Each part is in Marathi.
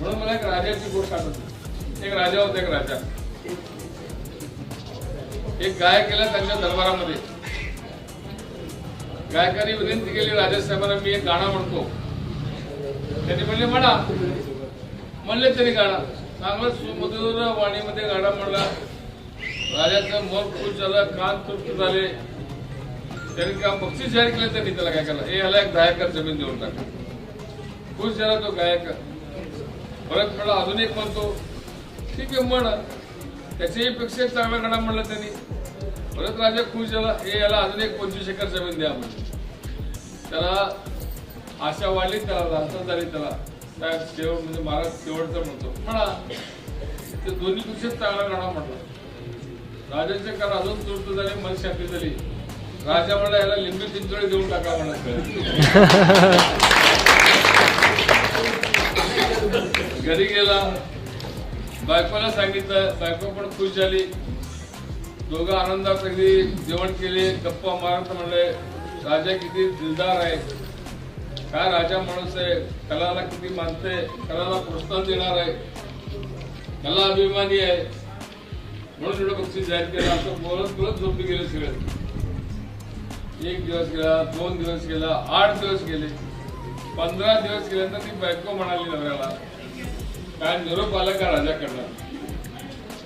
म्हणून मला एक राजाची गोष्ट आठवते. एक राजा होता एक राजा. एक गाय केला त्यांच्या दरबारामध्ये. गायकाने विनंती केली राजासाहेबांना मी एक गाणं म्हणतो. त्यांनी म्हणले म्हणा. म्हणले त्यांनी गाणं. चांगलं सुमधुर वाणीमध्ये गाणं म्हणला. राजाचं मन खुश झालं कान तृप्त झाले. त्यांनी का बक्षीस जाहीर केलं त्यांनी त्याला काय केलं? हे ह्याला एक गायकर जमीन देऊन टाकला खुश झाला तो गायक. परत मला अजून एक म्हणतो. ठीक आहे म्हण. त्याच्याही पेक्षा चांगला गडा म्हणलं त्यांनी. परत राजा खुश झाला. हे याला अजून एक पंचवीस एकर जमीन द्या म्हणजे त्याला आशा वाढली त्याला लालसा झाली त्याला. साहेब शेवट म्हणजे महाराज शेवटचं म्हणतो. म्हणा ते दोन्ही पेक्षा चांगला गाणं म्हटला राजाचे कारण अजून तृप्त झाले मन शांती झाली. राजा म्हणला याला लिंबी चिंचोळी देऊन टाका म्हणत घरी गेला बायकोला सांगितलं बायको पण खुश झाली. दोघं आनंदात अगदी जेवण केले गप्पा मारत म्हणले राजा किती दिलदार आहे. काय राजा माणूस आहे. कलाला किती मानते कलाला प्रोत्साहन देणार आहे. कला अभिमानी आहे. म्हणून एवढं बक्षीस जाहीर केलं. असं बोलत बोलत झोपले गेले सगळे. एक दिवस गेला दोन दिवस गेला आठ दिवस गेले. पंधरा दिवस गेल्यानंतर ती बायको म्हणाली नवऱ्याला काय निरोप आला का राजाकडनं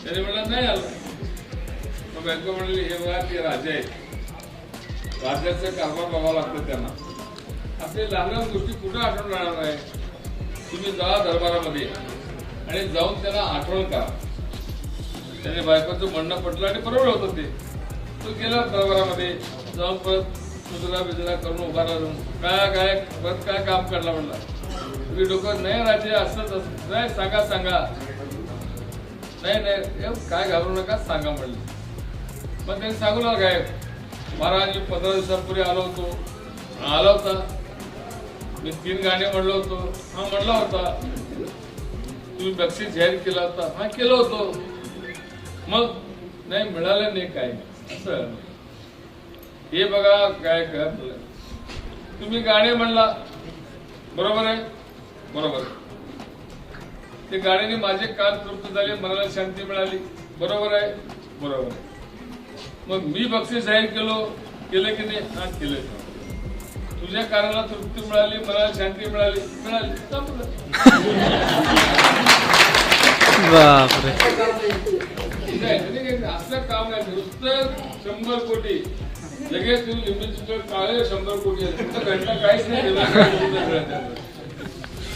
त्याने म्हणलं नाही आलं. मग बँक म्हणली हे बघा ते राजा आहेत. राजाचं कारभार बघावं लागतं त्यांना. असे लहान लहान गोष्टी कुठं आठवण राहणार आहे? तुम्ही जा दरबारामध्ये आणि जाऊन त्यांना आठवण करा. त्याने बायकोचं म्हणणं पटलं आणि बरोबर होतं ते. तो गेला दरबारामध्ये जाऊन परत सुजला बिजला करून उभा राहून काय काय परत काय काम करला म्हणला? तुम्ही डोकं नाही राजे असंच नाही सांगा सांगा. नाही नाही. काय घाबरू नका सांगा म्हणले. मग त्यांनी सांगू ना काय महाराज मी पंधरा दिवसांपूर्वी आलो होतो. हा, आला होता. मी तीन गाणे म्हणलो होतो. हा म्हणला होता. तुम्ही बक्षीस जाहीर केला होता. हा केलं होतो. मग नाही मिळालं नाही काय असं. हे बघा काय काय तुम्ही गाणे म्हणला. बरोबर आहे? बरोबर. ते गाण्याने माझे कान तृप्त झाले मनाला शांती मिळाली. बरोबर आहे? बरोबर. आहे मग मी बक्षीस जाहीर केलो केलं की नाही? हा केलं. तुझ्या कानाला तृप्ती मिळाली मनाला शांती मिळाली. मिळाली. असलं काम नाही. नुसतं शंभर कोटी. लगेच तू लिंबू काळे शंभर कोटी घटना काहीच नाही.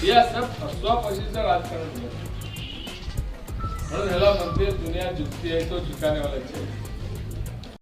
या सब असं फसवा फशीचं राजकारण म्हणून ह्याला म्हणते दुनिया जुकती आहे तो झुकाने वाला